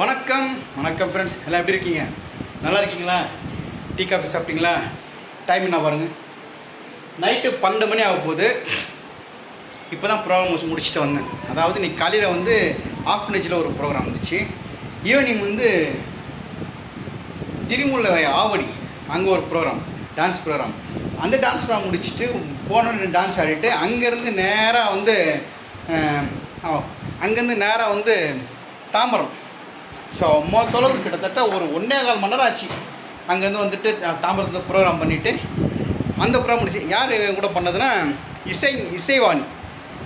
வணக்கம். வணக்கம் ஃப்ரெண்ட்ஸ் எல்லாம் எப்படி இருக்கீங்க? நல்லா இருக்கீங்களா? டீ காஃபி சாப்பிட்டீங்களா? டைம் என்ன பாருங்கள் நைட்டு பன்னெண்டு மணி ஆக போகுது. இப்போ தான் ப்ரோக்ராம் முடிச்சுட்டு வந்தேன். அதாவது இன்னைக்கு காலையில் வந்து ஆஃப்டர்நேஜில் ஒரு ப்ரோக்ராம் இருந்துச்சு. ஈவினிங் வந்து திருமுல்லை ஆவடி அங்கே ஒரு ப்ரோக்ராம் டான்ஸ் ப்ரோக்ராம் அந்த டான்ஸ் ப்ரோக்ராம் முடிச்சுட்டு போனோன்னு டான்ஸ் ஆடிட்டு அங்கேருந்து நேராக வந்து அங்கேருந்து நேராக வந்து தாம்பரம். ஸோ மொ கிட்டத்தட்ட ஒரு ஒன்றே கால் மணி நேரம் ஆச்சு. அங்கேருந்து வந்துட்டு தாம்பரத்தில் ப்ரோக்ராம் பண்ணிவிட்டு அந்த ப்ரோக்ராம் முடிச்சு யார் கூட பண்ணதுன்னா இசை இசைவாணி.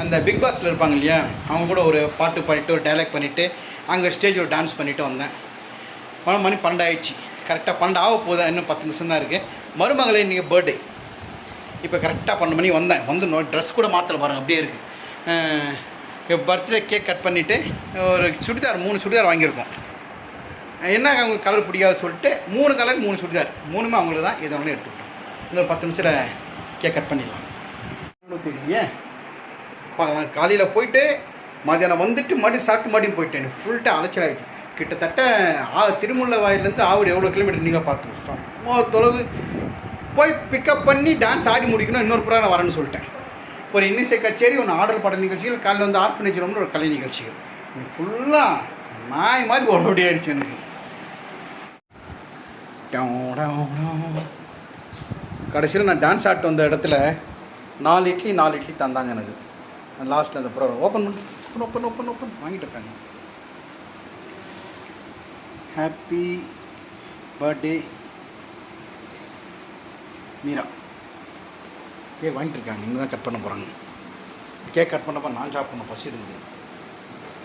அந்த பிக் பாஸில் இருப்பாங்க இல்லையா அவங்க கூட ஒரு பாட்டு பாடிட்டு ஒரு டைலாக் பண்ணிவிட்டு அங்கே ஸ்டேஜில் ஒரு டான்ஸ் பண்ணிவிட்டு வந்தேன். பன்னெண்டு மணி பன்னெண்டு ஆயிடுச்சு. கரெக்டாக பன்னெண்டு ஆக போகுதா இன்னும் பத்து நிமிஷம் தான் இருக்குது மருமகளை இன்றைக்கி பர்த்டே இப்போ கரெக்டாக பன்னெண்டு மணி வந்தேன். வந்து நோ ட்ரெஸ் கூட மாற்றல பாருங்கள் அப்படியே இருக்குது பர்த்டே கேக் கட் பண்ணிவிட்டு ஒரு சுடிதார் மூணு சுடிதார் வாங்கியிருக்கோம். என்ன அவங்களுக்கு கலர் பிடிக்காது சொல்லிட்டு மூணு கலர் மூணு சுடிதார். மூணுமே அவங்களுக்கு தான். இதை ஒன்று எடுத்துக்கிட்டோம் இன்னொரு பத்து நிமிஷத்தில் கேக் கட் பண்ணிடலாம். தெரியலையே பார்க்கலாம். காலையில் போயிட்டு மதியானம் வந்துட்டு மறுபடியும் சாப்பிட்டு மறுபடியும் போயிட்டேன். ஃபுல்ட்டாக அலைச்சலாயிடுச்சு கிட்டத்தட்ட ஆ திருமுல்லை வாயிலேருந்து ஆவடி எவ்வளோ கிலோமீட்டர் நீங்கள் பார்த்துங்க சம்ம தொலைவு. போய் பிக்கப் பண்ணி டான்ஸ் ஆடி முடிக்கணும். இன்னொரு ப்ரோக்ராம் வரேன்னு சொல்லிட்டேன். ஒரு இன்னிசை கச்சேரி ஒன்று ஆடல் பாடல் நிகழ்ச்சிகள் காலையில் வந்து ஆர்ஃபனேஜ் ரூம்னு ஒரு கலை நிகழ்ச்சிகள். ஃபுல்லாக நாய் மாதிரி ஓட ஓடி ஆயிடுச்சு எனக்கு. கடைசியில் நான் டான்ஸ் ஆட்டு வந்த இடத்துல நாலு இட்லி நாலு இட்லி தந்தாங்க எனக்கு. லாஸ்ட்டில் அந்த ப்ரோக்ராம் ஓப்பன் பண்ணு ஓப்பன் ஓப்பன் ஓப்பன் ஓப்பன் வாங்கிட்டு ஹாப்பி பர்த்டே மீரா. கேக் வாங்கிட்டு இருக்காங்க. இன்னும் தான் கட் பண்ண போகிறாங்க கேக் கட் பண்ணப்போ நான் சாப்பிடணும் பசி இருக்குது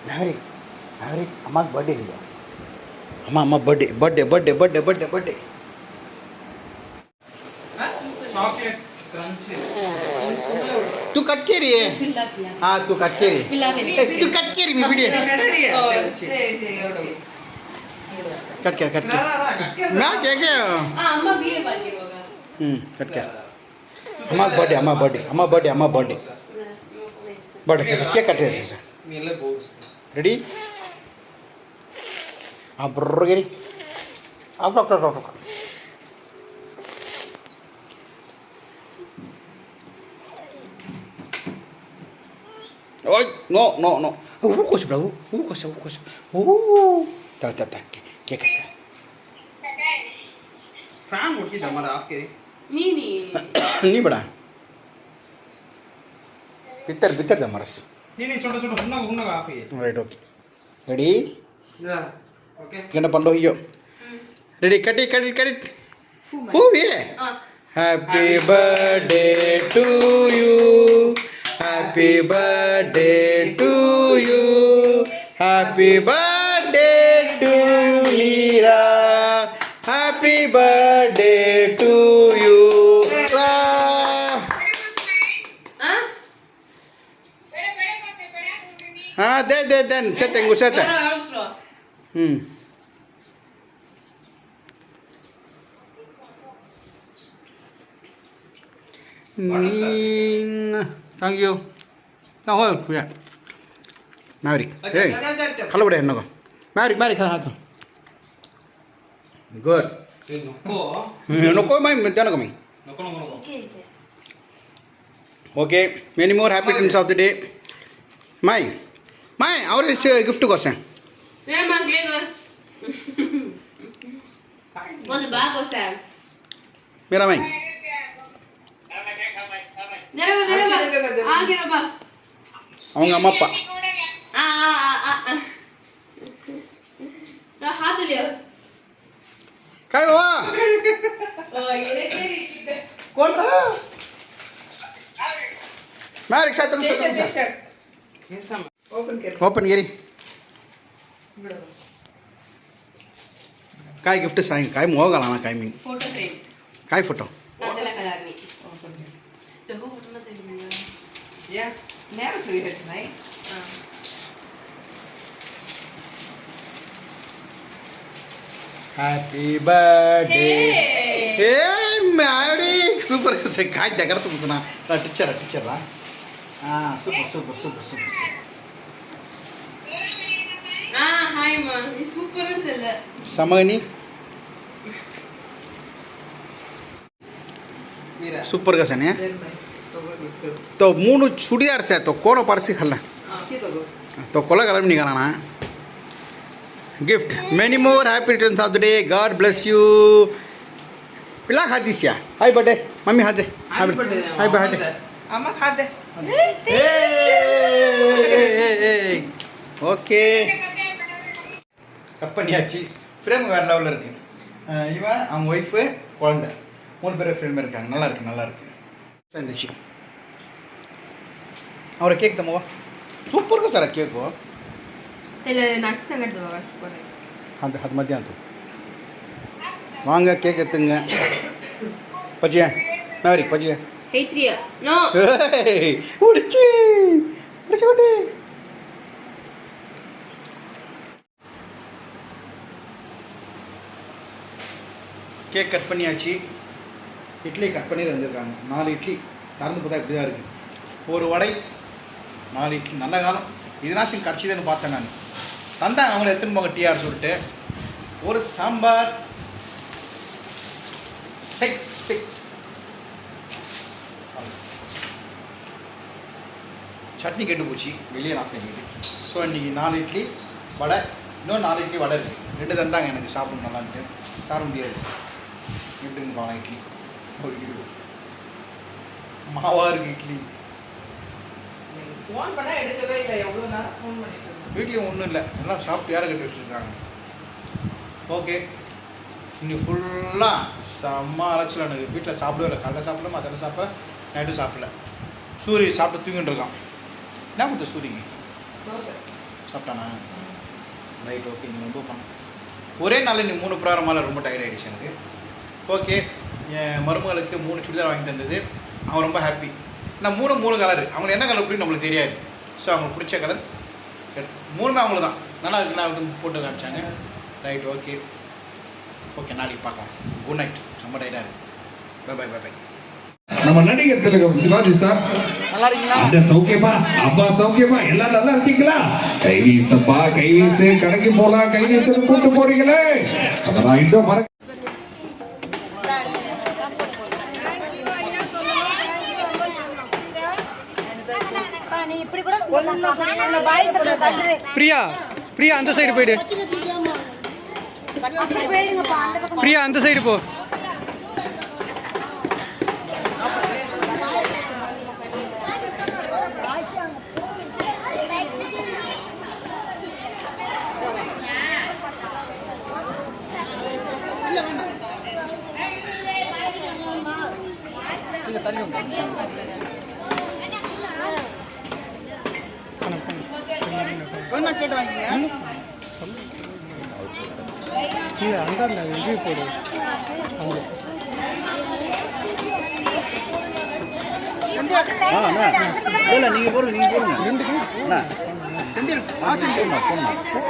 மேவரிக் மேவரிக் அம்மாவுக்கு பர்த்டே இல்லையா? Mama ma, body, body, body, body, body, body. Mas, ini ya? Pilih lah pilih. Ah, Eh, tuh kaceri, budi ya? Kaceri ya. Oh, sih, sih, sih, udah. Kaceri, kaceri. Ma, kaya kaya. Ah, mama biar baju baga. Hm, kaceri. Mama body, mama body, mama body, mama body. Body, kaceri, kaceri, sih sih. Ready? Abur gini. Abrak, abrak, abrak. Oi, no, no, no. Uh, ukus, bro. uh ukus. Uh. Dah, dah, dah. Kek, kek. Fan ಹುಡುಕಿದ್ದ ಮರ ಆಫ್ Bitter bitter ನೀ ಬೇಡ ಬಿತ್ತಾರೆ ಬಿತ್ತಾರೆ ಮರಸ್ ನೀನಿ ಸುಡ ಸುಡ ಹುಣ್ಣಾಗ ಹುಣ್ಣಾಗ Right right Ready? Ready Ganda pandu iyo. Ready, cut it, cut it, cut Happy birthday to you. Happy birthday to you. Happy birthday to Mira. Happy birthday to you. Ah, de de de, setengah setengah. ம் thank you ஹோ யா மேரிக் ஏய் கள்ளபடி என்னகோ மேரிக் மேரிக் ಹಾಕು ಗುಡ್ ನೊಕ್ಕೋ ಮೈ ಮಧ್ಯಾಹ್ನ ಕಮ್ಮಿ okay many more happy times of the day my my ಅವ್ರಿಗೆ gift ಕೊಸೆ Nera mang Gregor. Mas bago Sam. ಮೇರಾ ಮೈ Nera ba nera ba? Ah, kira ba? அவங்க ಅಮ್ಮ ಅಪ್ಪ Ah, ah, ah, ah. Na hatu liyo. ಕಾಯ್ ವಾ Oh, yun kiri. ಕೊಡ್ರ ಮ್ಯಾರಿಕ್ காய் gift Sai காய் மோகலாம் காய் மீன். காய் ஃபோட்டோ ஹாப்பி பர்த்டே ஏ மேரி சூப்பர் சார் காய் தகரத்து முசனா நான் டீச்சரா டீச்சரா ஆ super super super super super ಸಮಗನಿ super ಗಸನೆ तो मून चुड़ियार से तो कोनो पारसी खल्ला। तो कोला गरम नहीं कराना gift many more happy returns of the day god bless you पिला खाती Siya. Happy birthday mummy happy birthday happy birthday अम्मा खा दे। ओके கட் பண்ணியாச்சு. ஃப்ரேம் வேறு லெவலில் இருக்குது இவன் அவங்க ஒய்ஃபு குழந்த. மூணு பேர் ஃப்ரேம் இருக்காங்க. நல்லா இருக்குது நல்லா இருக்குது இருந்துச்சு அவரை கேக் தம்மாவா சூப்பர் இருக்கும் சார் கேக்கும் அது அது மத்தியானம் வாங்க கேக் எத்துங்க மேரி மேவரிக் பஜ்ஜியா? ஹேத்ரியா நோ உடிச்சி உடிச்சு விட்டு கேக் கட் பண்ணியாச்சு. இட்லி கட் பண்ணி தந்துருக்காங்க. நாலு இட்லி திறந்து பார்த்தா இப்படி தான் இருக்குது ஒரு வடை நாலு இட்லி. நல்ல காலம். இதனாச்சும் கிடச்சிதுன்னு பார்த்தேன் நான். தந்தாங்க அவங்கள எடுத்துன்னு போங்க டிஆர் சொல்லிட்டு. ஒரு சாம்பார். சை சை. சட்னி கெட்டு போச்சு. வெளியே நான் தெரியுது. ஸோ இன்றைக்கி நாலு இட்லி வடை. இன்னும் நாலு இட்லி வடை இருக்குது ரெண்டு தந்தாங்க எனக்கு சாப்பிடணும் நல்லான்ட்டு. சாப்பிட முடியாது. எப்படின்னு பாருங்க இட்லி. ஒரு இது மாவா இருக்கு இட்லி ஃபோன் பண்ணா எடுக்கவே இல்லை. எவ்வளோ நேரம் ஃபோன் பண்ணிட்டு வீட்லேயும் ஒன்றும் இல்லை. எல்லாம் சாப்பிட்டு யாரை கட்டி வச்சுருக்காங்க? ஓகே இன்னைக்கு ஃபுல்லாக செம்ம அலைச்சல் எனக்கு வீட்டில் சாப்பிடவே இல்லை. காலைல சாப்பிடல மத்தியானம் சாப்பிட நைட்டும் சாப்பிடல. சூரி சாப்பிட்டு தூங்கிட்டு இருக்கான். என்ன கொடுத்த தோசை. சாப்பிட்டானா? ரைட் ஓகே நீ ரொம்ப பண்ண ஒரே நாளில் நீ மூணு ப்ரோக்ராமால் ரொம்ப டயர்ட் ஆகிடுச்சு எனக்கு. ஓகே. என் மருமகளுக்கு மூணு சுடிதார் வாங்கி தந்தது. அவன் ரொம்ப ஹாப்பி நான் மூணு மூணு கலர் அவங்களுக்கு என்ன கலர் பிடிக்கும் நம்மளுக்கு தெரியாது. ஸோ அவங்களுக்கு பிடிச்ச கலர் மூணுமே அவங்களுக்கு தான் நல்லா இருக்குல்ல அப்படின்னு போட்டு காமிச்சாங்க. ரைட் ஓகே ஓகே நாளைக்கு பார்க்கலாம். குட் நைட் ரொம்ப டயர்டாக இருக்கு. பை பை பை பை நம்ம நடிகர் திலகம் சிவாஜி சார் நல்லா இருக்கீங்களா? சௌக்கியமா அப்பா சௌக்கியமா எல்லாம் நல்லா இருக்கீங்களா? கை வீசப்பா கை வீசு கடைக்கு போலாம் கை வீசுன்னு கூட்டு போறீங்களே. அதெல்லாம் இன்னும் மறக்க பிரியா பிரியா அந்த சைடு போயிடு. பிரியா அந்த சைடு போ. கேட்டு வாங்கிங்க இல்லை நீங்கள் போடுங்க நீங்கள் போடுங்க. ரெண்டு செந்தில் செந்தில். போடணும்